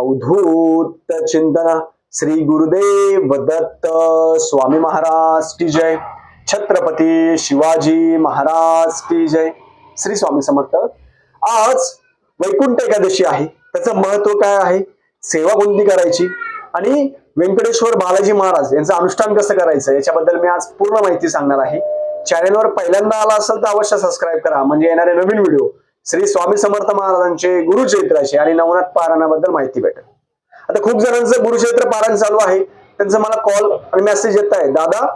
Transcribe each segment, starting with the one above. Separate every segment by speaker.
Speaker 1: अवधूत चिंतन. श्री गुरुदेव दत्त स्वामी महाराज की जय. छत्रपती शिवाजी महाराज की जय. श्री स्वामी समर्थ. आज वैकुंठ एकादशी आहे. त्याचं महत्त्व काय आहे? सेवा कोणती करायची? आणि व्यंकटेश्वर बालाजी महाराज यांचं अनुष्ठान कसं करायचं? याच्याबद्दल मी आज पूर्ण माहिती सांगणार आहे. चॅनेलवर पहिल्यांदा आला असेल तर अवश्य सबस्क्राईब करा. म्हणजे येणारे नवीन व्हिडिओ श्री स्वामी समर्थ महाराजांचे गुरुचरित्राचे आणि नवनाथ पारायणाबद्दल माहिती भेटेल. आता खूप जणांचं गुरुचरित्र पारायण चालू आहे. त्यांचं मला कॉल आणि मेसेज येत आहे दादा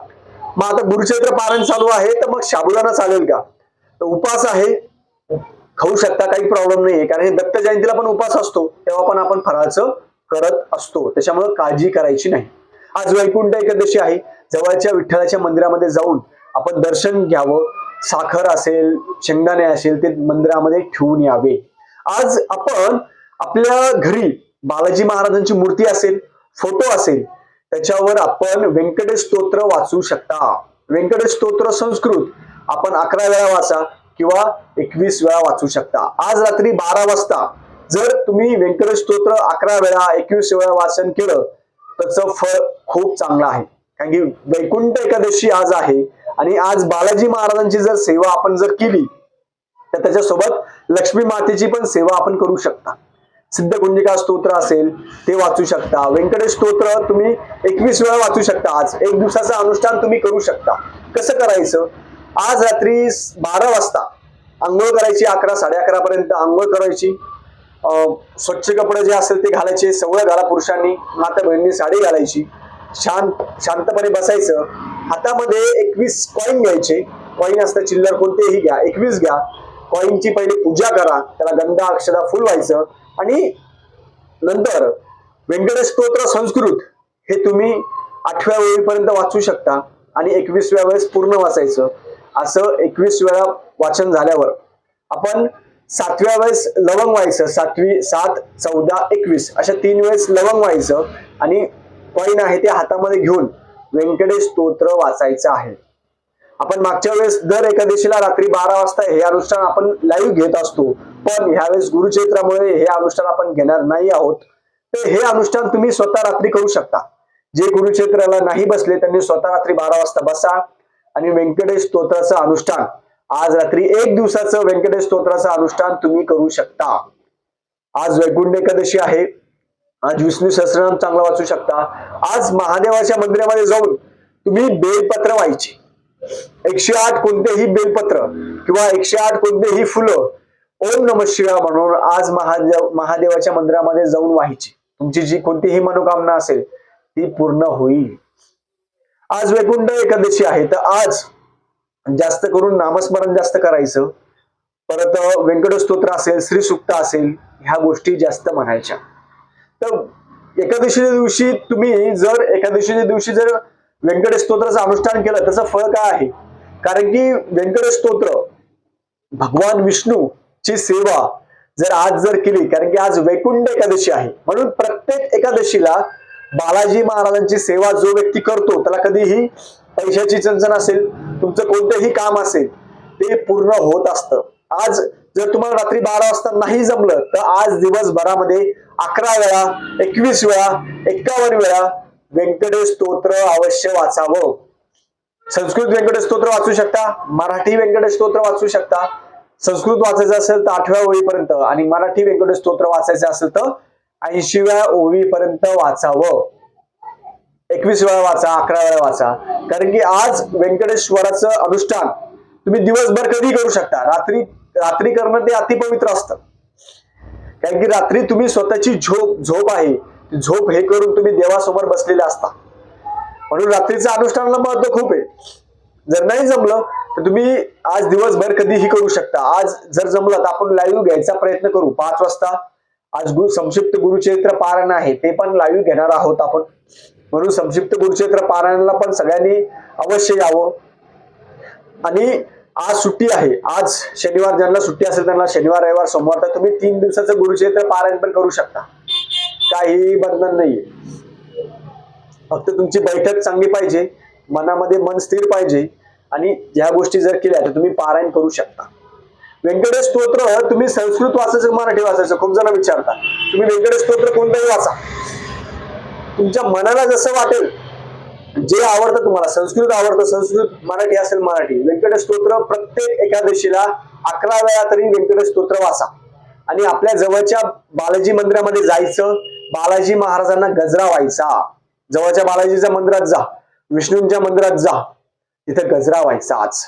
Speaker 1: मग आता गुरुचरित्र पारायण चालू आहे तर मग शाबुदाना चालेल का? तर उपास आहे. खाऊ शकता काही प्रॉब्लेम नाहीये. कारण हे दत्त जयंतीला पण उपास असतो. तेव्हा पण आपण फराळचं करत असतो. त्याच्यामुळे काळजी करायची नाही. आज वैकुंठ एकादशी आहे. जवळच्या विठ्ठलाच्या मंदिरामध्ये जाऊन आपण दर्शन घ्यावं. साखर असेल शेंगदाणे असेल ते मंदिरामध्ये ठेवून यावे. आज आपण आपल्या घरी बालाजी महाराजांची मूर्ती असेल फोटो असेल त्याच्यावर आपण व्यंकटेश स्तोत्र वाचू शकता. व्यंकटेश स्तोत्र संस्कृत आपण अकरा वेळा वाचा किंवा एकवीस वेळा वाचू शकता. आज रात्री बारा वाजता जर तुम्ही व्यंकटेश स्तोत्र अकरा वेळा एकवीस वेळा वाचन केलं त्याचं फळ खूप चांगलं आहे. कारण की वैकुंठ एकादशी आज आहे आणि आज बालाजी महाराजांची जर सेवा आपण जर केली तर त्याच्यासोबत लक्ष्मी मातेची पण सेवा आपण करू शकता. सिद्ध कुंजिका स्तोत्र असेल ते वाचू शकता. व्यंकटेश स्तोत्र तुम्ही एकवीस वेळा वाचू शकता आज. एक दिवसाचं अनुष्ठान तुम्ही करू शकता. कसं करायचं? आज रात्री बारा वाजता आंघोळ करायची अकरा साडे अकरा पर्यंत आंघोळ करायची. स्वच्छ कपडे जे असेल ते घालायचे सवळं घाला पुरुषांनी. माता बहिणी साडी घालायची. शांत शांतपणे बसायचं. हातामध्ये एकवीस कॉईन घ्यायचे. कॉईन असतं चिल्लर कोणतेही घ्या. एकवीस घ्या. कॉईनची पहिली पूजा करा. त्याला गंधा अक्षरा फुल व्हायचं. आणि नंतर व्यंकटेश स्तोत्र संस्कृत हे तुम्ही आठव्या वेळीपर्यंत वाचू शकता. आणि एकवीसव्या वेळेस पूर्ण वाचायचं. असं एकवीस वेळा वाचन झाल्यावर आपण सातव्या वेळेस लवंग व्हायचं. सातवी सात चौदा एकवीस अशा तीन वेळेस लवंग व्हायचं. आणि कॉईन आहे ते हातामध्ये घेऊन व्यंकटेश स्तोत्र वाचायचं आहे. आपण मागच्या वेळेस दर एकादशीला रात्री बारा वाजता हे अनुष्ठान आपण लाईव्ह घेत असतो पण ह्यावेळेस गुरुचैत्रामुळे हे अनुष्ठान आपण घेणार नाही आहोत. तर हे अनुष्ठान तुम्ही स्वतः रात्री करू शकता. जे गुरुक्षेत्राला नाही बसले त्यांनी स्वतः रात्री बारा वाजता बसा आणि व्यंकटेश स्तोत्राचं अनुष्ठान आज रात्री एक दिवसाचं व्यंकटेश स्तोत्राचं अनुष्ठान तुम्ही करू शकता. आज वैकुंठ एकादशी आहे. आज विष्णू सहस्रनाम चांगला वाचू शकता. आज महादेवाच्या मंदिरामध्ये जाऊन तुम्ही बेलपत्र व्हायचे. एकशे आठ कोणतेही बेलपत्र किंवा एकशे आठ कोणतेही फुलं ओम नम शिवा म्हणून आज महादेव महादेवाच्या मंदिरामध्ये जाऊन व्हायची. तुमची जी कोणतीही मनोकामना असेल ती पूर्ण होईल. आज वैकुंठ एकादशी आहे तर आज जास्त करून नामस्मरण जास्त करायचं. परत व्यंकट स्तोत्र असेल श्री सुक्त असेल ह्या गोष्टी जास्त म्हणायच्या. तर एकादशीच्या दिवशी तुम्ही जर एकादशीच्या दिवशी जर व्यंकटेश स्तोत्राचं अनुष्ठान केलं त्याचं फळ काय आहे? कारण की व्यंकटेश स्तोत्र भगवान विष्णू ची सेवा जर आज जर केली कारण की आज वैकुंठ एकादशी आहे. म्हणून प्रत्येक एकादशीला बालाजी महाराजांची सेवा जो व्यक्ती करतो त्याला कधीही पैशाची चंचन असेल तुमचं कोणतंही काम असेल ते पूर्ण होत असतं. आज जर तुम्हाला रात्री बारा वाजता नाही जमलं तर आज दिवसभरामध्ये अकरा वेळा एकवीस वेळा एक्कावन्न वेळा व्यंकटेश स्तोत्र अवश्य वाचावं. संस्कृत व्यंकटेश स्तोत्र वाचू शकता मराठी व्यंकटेश स्तोत्र वाचू शकता. संस्कृत वाचायचं असेल तर आठव्या ओळीपर्यंत आणि मराठी व्यंकटेश स्तोत्र वाचायचं असेल तर ऐंशीव्या ओळीपर्यंत वाचावं. एकवीस वेळा वाचा अकरा वेळा वाचा. कारण की आज व्यंकटेश्वराचं अनुष्ठान तुम्ही दिवसभर कधी करू शकता? रात्री रात्री करणं ते अतिपवित्र असतं. कारण की रात्री तुम्ही स्वतःची झोप झोप आहे. झोप हे करून तुम्ही देवासमोर बसलेले असता. म्हणून रात्रीचं अनुष्ठानाला महत्त्व खूप आहे. जर नाही जमलं तर तुम्ही आज दिवसभर कधीही करू शकता. आज जर जमलं तर आपण लाईव्ह घ्यायचा प्रयत्न करू. पाच वाजता आज गुरु संक्षिप्त गुरुचरित्र पारायण आहे. ते पण लाईव्ह घेणार आहोत आपण. म्हणून संक्षिप्त गुरुचरित्र पारायणाला पण सगळ्यांनी अवश्य यावं. आणि आज सुट्टी आहे. आज शनिवार ज्यांना सुट्टी असेल त्यांना शनिवार रविवार सोमवार तर तुम्ही तीन दिवसाचं गुरुचरित्र पारायण पण करू शकता. काही बंधन नाहीये. फक्त तुमची बैठक चांगली पाहिजे मनामध्ये मन स्थिर पाहिजे आणि ह्या गोष्टी जर केल्या तर तुम्ही पारायण करू शकता. व्यंकटेश स्तोत्र तुम्ही संस्कृत वाचायचं मराठी वाचायचं खूप जण विचारता तुम्ही व्यंकटेश स्तोत्र कोणतंही वाचा. तुमच्या मनाला जसं वाटेल जे आवडतं तुम्हाला संस्कृत आवडतं संस्कृत मराठी असेल मराठी व्यंकटेश स्तोत्र प्रत्येक एकादशीला अकरा वेळा तरी व्यंकटेश स्तोत्र वाचा. आणि आपल्या जवळच्या बालाजी मंदिरामध्ये जायचं बालाजी महाराजांना गजरा व्हायचा. जवळच्या बालाजीच्या मंदिरात जा विष्णूंच्या मंदिरात जा तिथं गजरा व्हायचा आज.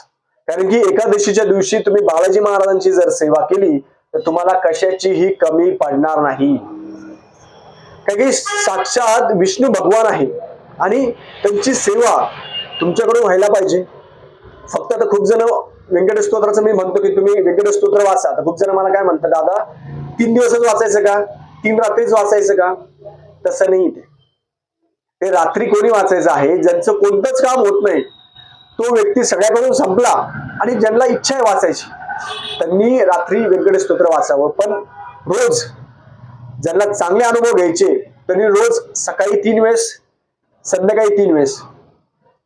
Speaker 1: कारण की एकादशीच्या दिवशी तुम्ही बालाजी महाराजांची जर सेवा केली तर तुम्हाला कशाचीही कमी पडणार नाही. कारण की साक्षात विष्णू भगवान आहे. आणि त्यांची सेवा तुमच्याकडून व्हायला पाहिजे. फक्त आता खूप जण व्यंकटेश स्तोत्राचं मी म्हणतो की तुम्ही व्यंकटेश स्तोत्र वाचा. तर खूप जण मला काय म्हणतात दादा तीन दिवसच वाचायचं का? तीन रात्रीच वाचायचं का? तसं नाही ते. ते रात्री कोणी वाचायचं आहे ज्यांचं कोणतंच काम होत नाही तो व्यक्ती सगळ्याकडून संपला आणि ज्यांना इच्छा आहे वाचायची त्यांनी रात्री व्यंकटेश स्तोत्र वाचावं. पण रोज ज्यांना चांगले अनुभव घ्यायचे त्यांनी रोज सकाळी तीन वेळेस संध्याकाळी तीन वेळेस.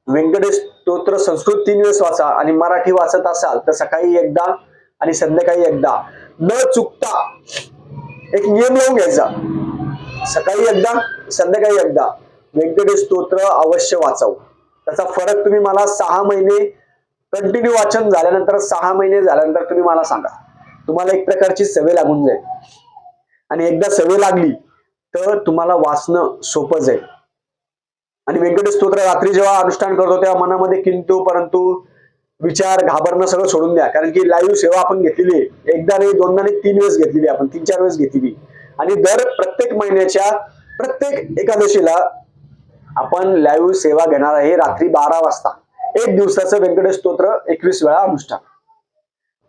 Speaker 1: व्यंकटेश स्तोत्र संस्कृत तीन वेळेस वाचा आणि मराठी वाचत असाल तर सकाळी एकदा आणि संध्याकाळी एकदा. न चुकता एक नियम लावून घ्यायचा. सकाळी एकदा संध्याकाळी एकदा. व्यंकटेश स्तोत्र अवश्य वाचावं. त्याचा फरक तुम्ही मला सहा महिने कंटिन्यू वाचन झाल्यानंतर सहा महिने झाल्यानंतर तुम्ही मला सांगा. तुम्हाला एक प्रकारची सवय लागून जाईल. आणि एकदा सवय लागली तर तुम्हाला वाचणं सोपं जाईल. आणि व्यंकटेश स्तोत्र रात्री जेव्हा अनुष्ठान करतो तेव्हा मनामध्ये किंतु परंतु विचार घाबरणं सगळं सोडून द्या. कारण की लाईव्ह सेवा आपण घेतलेली आहे. एकदा नाही दोनदा नाही तीन वेळेस घेतलेली आपण. तीन चार वेळेस घेतलेली आणि दर प्रत्येक महिन्याच्या प्रत्येक एकादशीला आपण लाईव्ह सेवा घेणार आहे रात्री बारा वाजता. एक दिवसाचं व्यंकटेश स्तोत्र एकवीस वेळा अनुष्ठान.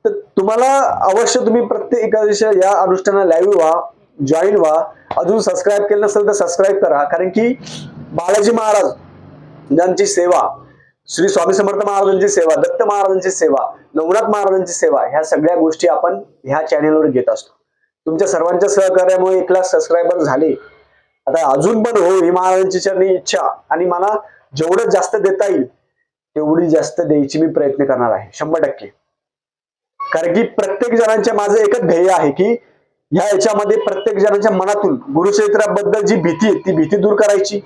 Speaker 1: तर तुम्हाला अवश्य तुम्ही प्रत्येक एकादशी या अनुष्ठानाला लाईव्ह व्हा जॉईन व्हा. अजून सबस्क्राईब केलं नसेल तर सबस्क्राईब करा. कारण की बालाजी महाराज यांची सेवा श्री स्वामी समर्थ महाराजांची सेवा दत्त महाराजांची सेवा नवनाथ महाराजांची सेवा ह्या सगळ्या गोष्टी आपण ह्या चॅनेलवर घेत असतो. तुमच्या सर्वांच्या सहकार्यामुळे एक लाख सबस्क्रायबर झाले. आता अजून पण हो ही महाराजांची चरणी इच्छा आणि मला जेवढं जास्त देता येईल तेवढी जास्त द्यायची मी प्रयत्न करणार आहे शंभर टक्के. कारण की प्रत्येक जणांच्या माझं एकच ध्येय आहे की ह्या याच्यामध्ये प्रत्येक जणांच्या मनातून गुरुचरित्राबद्दल जी भीती आहे ती भीती दूर करायची.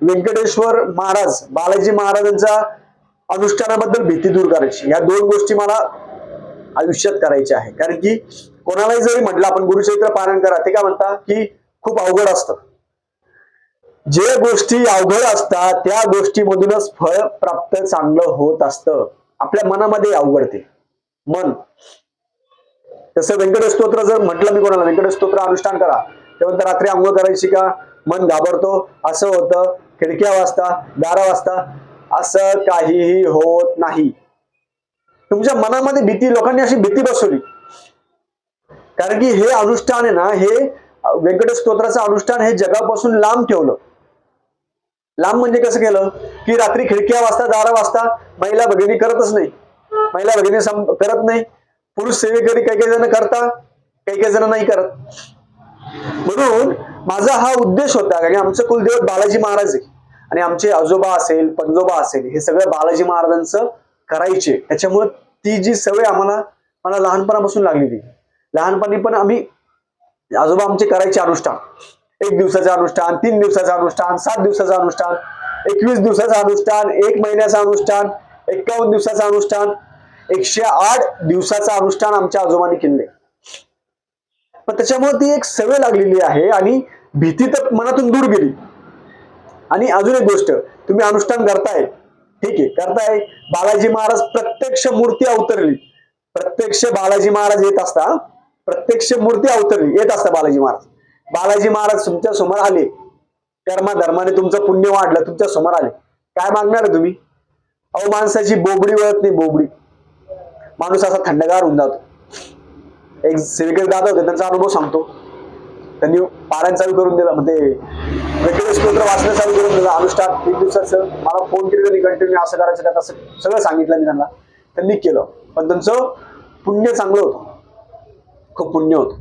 Speaker 1: व्यंकटेश्वर महाराज बालाजी महाराजांच्या अनुष्ठानाबद्दल भीती दूर करायची. या दोन गोष्टी मला आयुष्यात करायच्या आहे कारण की कोणालाही जरी म्हटलं आपण गुरुचरित्र पारायण करा ते काय म्हणता की खूप अवघड असतं. जे गोष्टी अवघड असतात त्या गोष्टीमधूनच फळ प्राप्त चांगलं होत असतं. आपल्या मनामध्ये अवघड ते मन. तसं व्यंकटेश स्तोत्र जर म्हटलं मी कोणाला व्यंकटेश स्तोत्र अनुष्ठान करा. तेव्हा रात्री आंघोळ करायची का? मन घाबरतो. असं होतं. खिडक्या वाजता दारा वाजता असं काहीही होत नाही. तुमच्या मनामध्ये भीती लोकांनी अशी भीती बसवली. कारण की हे अनुष्ठान आहे ना हे व्यंकटेश स्तोत्राचं अनुष्ठान हे जगापासून लांब ठेवलं. लांब म्हणजे कसं केलं? की रात्री खिडक्या वाजता दारा वाजता महिला भगिनी करतच नाही. महिला भगिनी करत नाही. पुरुष सेवेकरी काही काही जण करता काही काही जण नाही करत. म्हणून माझा हा उद्देश होता कारण आमचं कुलदेवत बालाजी महाराज आहे. आणि आमचे आजोबा असेल पंजोबा असेल हे सगळं बालाजी महाराजांचं करायचे. त्याच्यामुळे ती जी सवय आम्हाला मला लहानपणापासून लागलेली लहानपणी पण आम्ही आजोबा आमचे करायचे अनुष्ठान. एक दिवसाचं अनुष्ठान तीन दिवसाचं अनुष्ठान सात दिवसाचं अनुष्ठान एकवीस दिवसाचं अनुष्ठान एक महिन्याचं अनुष्ठान एक्कावन्न दिवसाचं अनुष्ठान एकशे आठ दिवसाचं अनुष्ठान आमच्या आजोबांनी केले पण त्याच्यामुळे ती एक सवय लागलेली आहे आणि भीती तर मनातून दूर गेली. आणि अजून एक गोष्ट तुम्ही अनुष्ठान करताय. ठीक आहे करताय. बालाजी महाराज प्रत्यक्ष मूर्ती अवतरली. प्रत्यक्ष बालाजी महाराज येत असता प्रत्यक्ष मूर्ती अवतरली. येत असता बालाजी महाराज. बालाजी महाराज तुमच्यासमोर आले. कर्मा धर्माने तुमचं पुण्य वाढलं तुमच्यासमोर आले. काय मागणार आहे तुम्ही? अहो माणसाची बोबडी वळत नाही बोबडी. माणूस असा थंडगार होऊन जातो. एक सेवेकरी दादा होते त्यांचा अनुभव सांगतो. त्यांनी पारायण चालू करून दिला म्हणजे व्यक्तिगत स्तोत्र वाचणं चालू करून दिलं. अनुष्ठान दिवसात दिवसाचं. मला फोन केले त्यांनी कंटिन्यू असं करायचं त्यात असं सगळं सांगितलं मी त्यांना. त्यांनी केलं. पण त्यांचं पुण्य चांगलं होतं. खूप पुण्य होतं.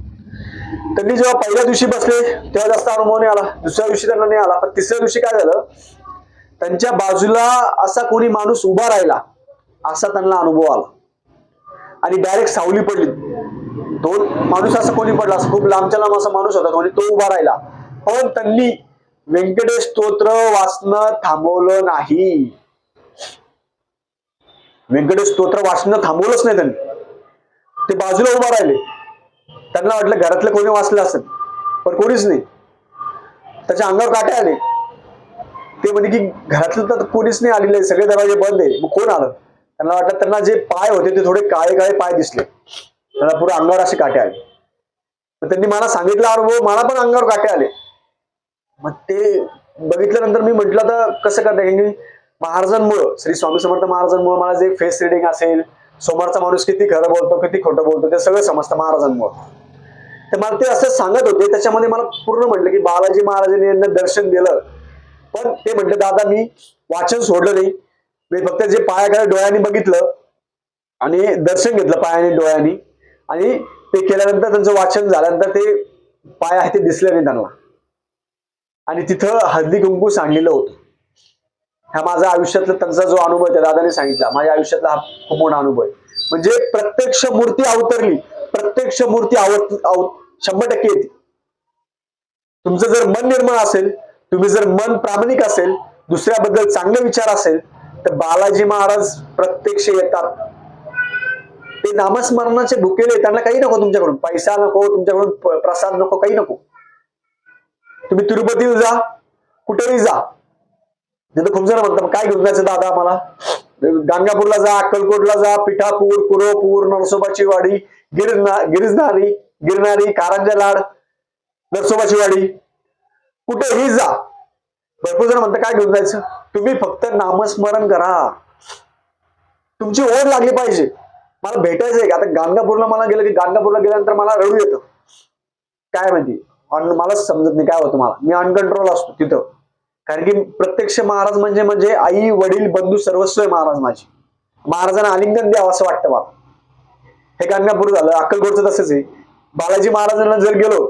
Speaker 1: त्यांनी जेव्हा पहिल्या दिवशी बसले तेव्हा जास्त अनुभव नाही आला. दुसऱ्या दिवशी त्यांना नाही आला. पण तिसऱ्या दिवशी काय झालं त्यांच्या बाजूला असा कोणी माणूस उभा राहिला असा त्यांना अनुभव आला. आणि डायरेक्ट सावली पडली. दोन माणूस असं कोणी पडला असं खूप लांबच्या लांब असा माणूस होता कोणी तो उभा राहिला. पण त्यांनी व्यंकटेश स्तोत्र वाचणं थांबवलं नाही. व्यंकटेश स्तोत्र वाचणं थांबवलंच नाही त्यांनी. ते बाजूला उभा राहिले. त्यांना वाटलं घरातलं कोणी वाचलं असेल पण कोणीच नाही. त्याच्या अंगावर काटे आले. ते म्हणजे की घरातलं तर कोणीच नाही आलेले सगळे दरवाजे बंद आहे. मग कोण आलं? त्यांना वाटलं त्यांना जे पाय होते ते थोडे काळे काळे पाय दिसले. त्याला पुढे अंगावर असे काटे आले. मग त्यांनी मला सांगितलं अनुभव मला पण अंगावर काटे आले. मग ते बघितल्यानंतर मी म्हटलं तर कसं करता येईल? महाराजांमुळं श्री स्वामी समर्थ महाराजांमुळे मला जे फेस रिडिंग असेल समोरचा माणूस किती खरं बोलतो किती खोटं बोलतो ते सगळं समजतं महाराजांमुळं. तर मला ते असं सांगत होते त्याच्यामध्ये मला पूर्ण म्हटलं की बालाजी महाराजांनी यांना दर्शन दिलं. पण ते म्हटलं दादा मी वाचन सोडलं नाही. मी फक्त जे पायाकडे डोळ्यांनी बघितलं आणि दर्शन घेतलं पायाने डोळ्यांनी. आणि ते केल्यानंतर त्यांचं वाचन झाल्यानंतर ते पाय आहे ते दिसले नाही त्यांना. आणि तिथं हळदी कुंकू सांडलेलं होतं. हा माझा आयुष्यातला त्यांचा जो अनुभव आहे त्या दादाने सांगितला माझ्या आयुष्यातला हा खूप मोठा अनुभव आहे. म्हणजे प्रत्यक्ष मूर्ती अवतरली प्रत्यक्ष मूर्ती आवत आव- शंभर टक्के येते. तुमचं जर मन निर्मळ असेल तुम्ही जर मन प्रामाणिक असेल दुसऱ्याबद्दल चांगले विचार असेल तर बालाजी महाराज प्रत्यक्ष येतात. ते नामस्मरणाचे भुकेले त्यांना काही नको तुमच्याकडून. पैसा नको तुमच्याकडून प्रसाद नको काही नको. तुम्ही तिरुपतीला जा कुठेही जा. तिथं खूप जण म्हणतात काय घेऊन जायचं दादा आम्हाला? गाणगापूरला जा अक्कलकोटला जा पिठापूर कुरोपूर नरसोबाची वाडी गिरणा गिरजनारी गिरणारी कारंजा लाड नरसोबाची वाडी. कुठेही जा. भरपूर जण म्हणतात काय घेऊन जायचं? तुम्ही फक्त नामस्मरण करा. तुमची ओढ लागली पाहिजे. मला भेटायचं आहे आता गाणगापूरला मला गेलं की गाणगापूरला गेल्यानंतर मला रडू येतं. काय माहिती? अन मलाच समजत नाही. काय होतं मला? मी अनकंट्रोल असतो तिथं. कारण की प्रत्यक्ष महाराज म्हणजे म्हणजे आई वडील बंधू सर्वस्व आहे महाराज माझी. महाराजांना आलिंगन द्यावं असं वाटतं मला. हे गाणगापूर झालं. अक्कलकोटचं तसंच आहे. बालाजी महाराजांना जर गेलो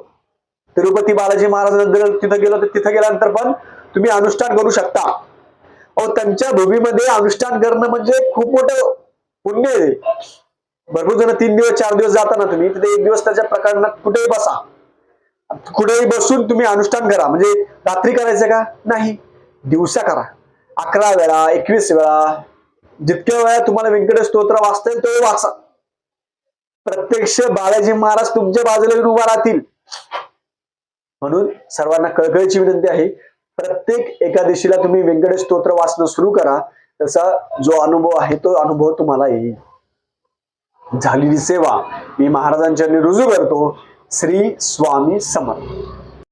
Speaker 1: तिरुपती बालाजी महाराजांना जर तिथं गेलो तर तिथं गेल्यानंतर पण तुम्ही अनुष्ठान करू शकता. अहो त्यांच्या भूमीमध्ये अनुष्ठान करणं म्हणजे खूप मोठं पुण्य आहे. भरपूर जण तीन दिवस चार दिवस जाता ना तुम्ही तिथे एक दिवस त्याच्या प्रकरणात कुठेही बसा. कुठेही बसून तुम्ही अनुष्ठान करा. म्हणजे रात्री करायचं का? नाही. दिवसा करा. अकरा वेळा एकवीस वेळा जितक्या वेळा तुम्हाला व्यंकटेश स्तोत्र वाचता येईल तो वाचा. प्रत्यक्ष बालाजी महाराज तुमच्या बाजूला येऊन उभा राहतील. म्हणून सर्वांना कळकळीची विनंती आहे प्रत्येक एकादशीला तुम्ही व्यंकटेश स्तोत्र वाचणं सुरू करा. त्याचा जो अनुभव आहे तो अनुभव तुम्हाला येईल. झालेली सेवा मी महाराजांच्या रुजू करतो. श्री स्वामी समर्थ.